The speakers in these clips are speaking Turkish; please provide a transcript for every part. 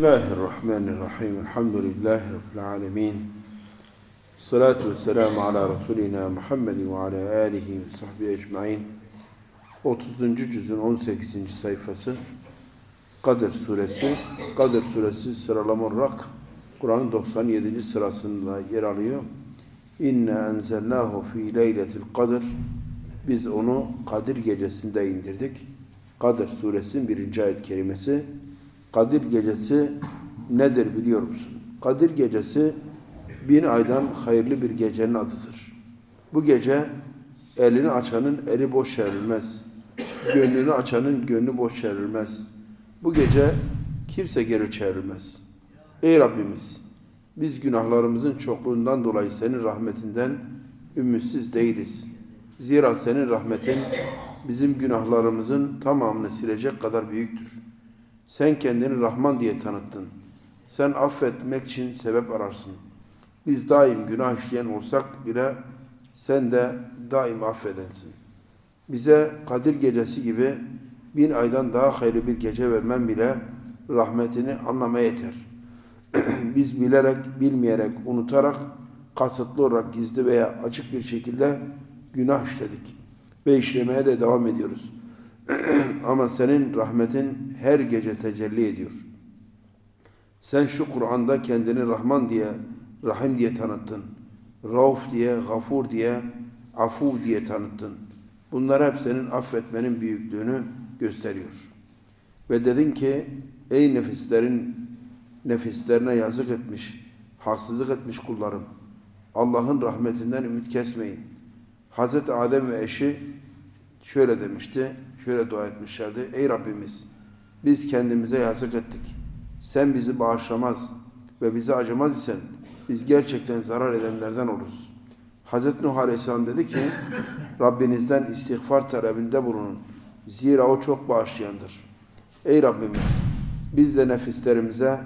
Bismillahirrahmanirrahim. Elhamdülillahi Rabbil alemin. Salatu ve selamu ala Resulina Muhammedin ve ala alihi ve sahbihi ecmain. 30. cüzün 18. sayfası Kadir suresi. Kadir suresi sıralama olarak Kur'an'ın 97. sırasında yer alıyor. İnne enzelnahu fi leyletil kadir. Biz onu Kadir gecesinde indirdik. Kadir suresinin birinci ayet kerimesi. Kadir gecesi nedir biliyor musun? Kadir gecesi bin aydan hayırlı bir gecenin adıdır. Bu gece elini açanın eli boş çevrilmez. Gönlünü açanın gönlü boş çevrilmez. Bu gece kimse geri çevrilmez. Ey Rabbimiz! Biz günahlarımızın çokluğundan dolayı senin rahmetinden ümitsiz değiliz. Zira senin rahmetin bizim günahlarımızın tamamını silecek kadar büyüktür. Sen kendini Rahman diye tanıttın. Sen affetmek için sebep ararsın. Biz daim günah işleyen olsak bile sen de daim affedensin. Bize Kadir gecesi gibi bin aydan daha hayırlı bir gece vermen bile rahmetini anlamaya yeter. Biz bilerek, bilmeyerek, unutarak, kasıtlı olarak gizli veya açık bir şekilde günah işledik ve işlemeye de devam ediyoruz. Ama senin rahmetin her gece tecelli ediyor. Sen şu Kur'an'da kendini Rahman diye, Rahim diye tanıttın. Rauf diye, Gafur diye, Afu diye tanıttın. Bunlar hep senin affetmenin büyüklüğünü gösteriyor. Ve dedin ki, ey nefislerin nefislerine yazık etmiş, haksızlık etmiş kullarım. Allah'ın rahmetinden ümit kesmeyin. Hazreti Adem ve eşi şöyle demişti, şöyle dua etmişlerdi. Ey Rabbimiz biz kendimize yazık ettik. Sen bizi bağışlamaz ve bize acımaz isen biz gerçekten zarar edenlerden oluruz. Hazreti Nuh Aleyhisselam dedi ki Rabbinizden istiğfar talebinde bulunun. Zira o çok bağışlayandır. Ey Rabbimiz biz de nefislerimize,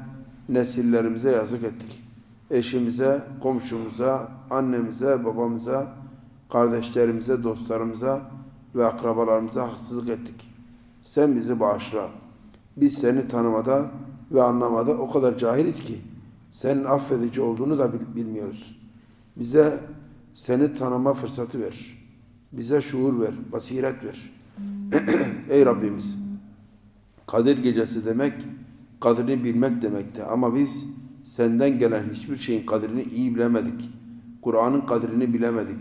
nesillerimize yazık ettik. Eşimize, komşumuza, annemize, babamıza, kardeşlerimize, dostlarımıza, ve akrabalarımıza haksızlık ettik. Sen bizi bağışla. Biz seni tanımada ve anlamada o kadar cahiliz ki senin affedici olduğunu da bilmiyoruz. Bize seni tanıma fırsatı ver. Bize şuur ver, basiret ver. Ey Rabbimiz! Kadir gecesi demek, kadrini bilmek demekti. Ama biz senden gelen hiçbir şeyin kadrini iyi bilemedik. Kur'an'ın kadrini bilemedik.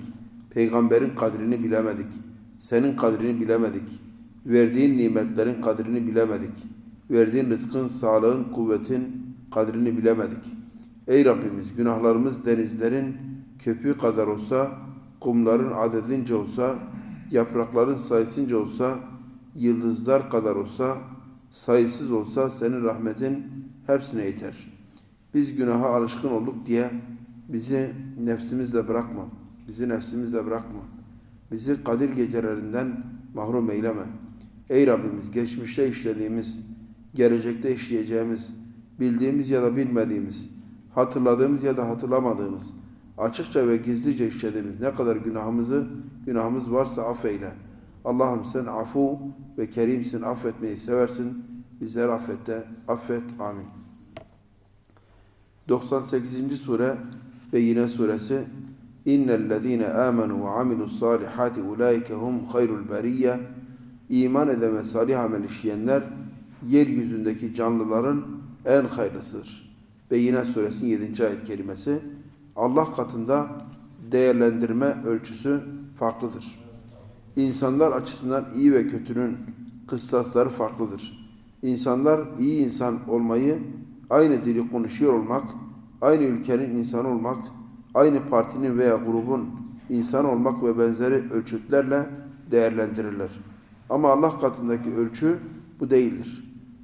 Peygamberin kadrini bilemedik. Senin kadrini bilemedik. Verdiğin nimetlerin kadrini bilemedik. Verdiğin rızkın, sağlığın, kuvvetin kadrini bilemedik. Ey Rabbimiz günahlarımız denizlerin köpüğü kadar olsa, kumların adedince olsa, yaprakların sayısınca olsa, yıldızlar kadar olsa, sayısız olsa senin rahmetin hepsine yeter. Biz günaha alışkın olduk diye bizi nefsimizle bırakma. Bizi nefsimizle bırakma. Bizi Kadir gecelerinden mahrum eyleme. Ey Rabbimiz geçmişte işlediğimiz, gelecekte işleyeceğimiz, bildiğimiz ya da bilmediğimiz, hatırladığımız ya da hatırlamadığımız, açıkça ve gizlice işlediğimiz ne kadar günahımızı, günahımız varsa affeyle. Allah'ım sen afu ve kerimsin, affetmeyi seversin. Bizleri affet de, affet. Amin. 98. sure ve yine suresi İnnellezîne âmenû ve amilussâlihâti ulâike hum hayrul beriyye İman eden ve salih amel işleyenler yeryüzündeki canlıların en hayırlısıdır. Ve yine suresinin 7. ayet kelimesi Allah katında değerlendirme ölçüsü farklıdır. İnsanlar açısından iyi ve kötünün kıstasları farklıdır. İnsanlar iyi insan olmayı, aynı dili konuşuyor olmak, aynı ülkenin insanı olmak, aynı partinin veya grubun insan olmak ve benzeri ölçütlerle değerlendirirler. Ama Allah katındaki ölçü bu değildir.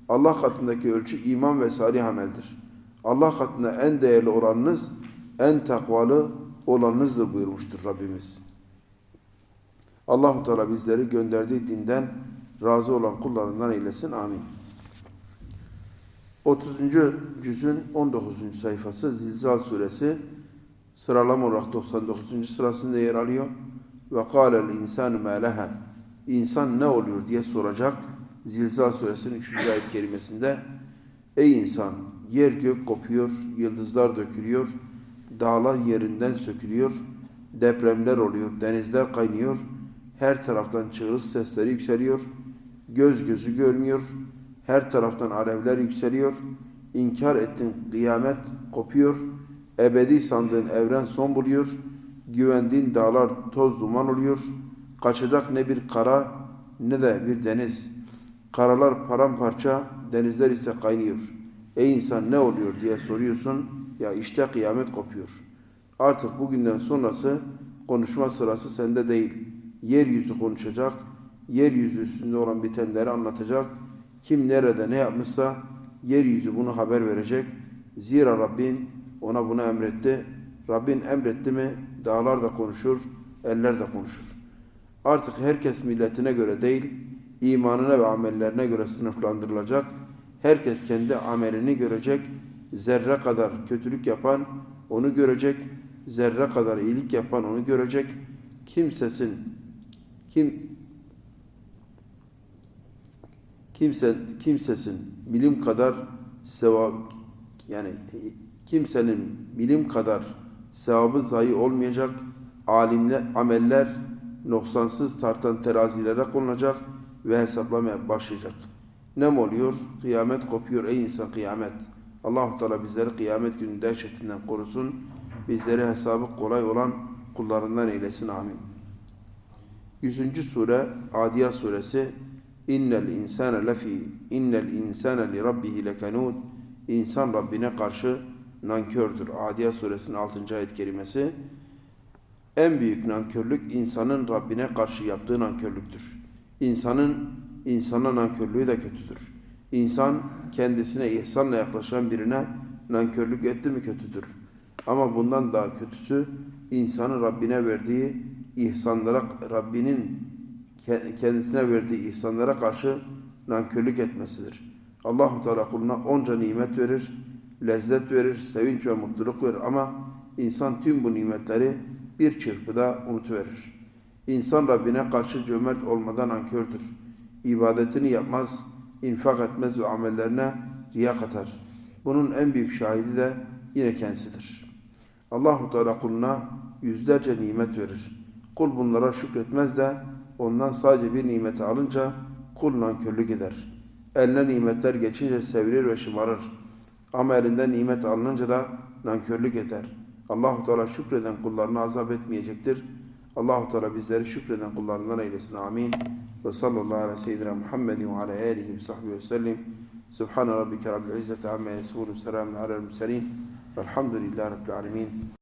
Allah katındaki ölçü iman ve salih ameldir. Allah katında en değerli olanınız, en takvalı olanınızdır buyurmuştur Rabbimiz. Allahu Teala bizleri gönderdiği dinden razı olan kullarından eylesin. Amin. 30. cüzün 19. sayfası Zilzal suresi Sıralama olarak 99. sırasında yer alıyor. Ve kâlel insanu mâ leha. İnsan ne oluyor diye soracak. Zilzal suresinin 3. ayet kerimesinde. Ey insan yer gök kopuyor, yıldızlar dökülüyor, dağlar yerinden sökülüyor, depremler oluyor, denizler kaynıyor, her taraftan çığlık sesleri yükseliyor, göz gözü görmüyor, her taraftan alevler yükseliyor, inkar ettin kıyamet kopuyor, ebedi sandığın evren son buluyor, güvendiğin dağlar toz duman oluyor, kaçacak ne bir kara ne de bir deniz. Karalar paramparça, denizler ise kaynıyor. Ey insan ne oluyor diye soruyorsun, ya işte kıyamet kopuyor. Artık bugünden sonrası konuşma sırası sende değil. Yeryüzü konuşacak, yeryüzü üstünde olan bitenleri anlatacak. Kim nerede ne yapmışsa yeryüzü bunu haber verecek. Zira Rabbin ona bunu emretti. Rabbin emretti mi dağlar da konuşur, eller de konuşur. Artık herkes milletine göre değil, imanına ve amellerine göre sınıflandırılacak. Herkes kendi amelini görecek. Zerre kadar kötülük yapan onu görecek. Zerre kadar iyilik yapan onu görecek. Kimsesin kim kimse kimsesin bilim kadar sevap yani kimsenin bilim kadar sevabı zayi olmayacak alimler ameller noksansız tartan terazilere konulacak ve hesaplamaya başlayacak. Ne oluyor? Kıyamet kopuyor ey insan kıyamet. Allahu Teala bizleri kıyamet günü dehşetinden korusun. Bizleri hesabı kolay olan kullarından eylesin. Amin. 100. sure Adiyat suresi İnnel insane lefi innel insane li rabbihi lekanud İnsan Rabbine karşı nankördür. Adiyat suresinin 6. ayet kerimesi. En büyük nankörlük insanın Rabbine karşı yaptığı nankörlüktür. İnsanın insana nankörlüğü de kötüdür. İnsan kendisine ihsanla yaklaşan birine nankörlük etti mi kötüdür. Ama bundan daha kötüsü insanın Rabbine verdiği ihsanlara Rabbinin kendisine verdiği ihsanlara karşı nankörlük etmesidir. Allahu Teala kuluna onca nimet verir, lezzet verir, sevinç ve mutluluk verir ama insan tüm bu nimetleri bir çırpıda unutuverir. İnsan Rabbine karşı cömert olmadan nankördür. İbadetini yapmaz, infak etmez ve amellerine riya katar. Bunun en büyük şahidi de yine kendisidir. Allahu Teala kuluna yüzlerce nimet verir. Kul bunlara şükretmez de ondan sadece bir nimeti alınca kul nankörlük eder. Eline nimetler geçince sevilir ve şımarır. Ama elinden nimet alınınca da nankörlük eder. Allahu Teala şükreden kullarını azap etmeyecektir. Allahu Teala bizleri şükreden kullarından eylesin. Amin. Ve sallallahu aleyhi ve seyyidina Muhammedin ve ala alihi ve sahbihi ve sellim. Subhane rabbike rabbil izzeti amma yasifun. Selamun alel murselin. Velhamdülillahi rabbil alemin.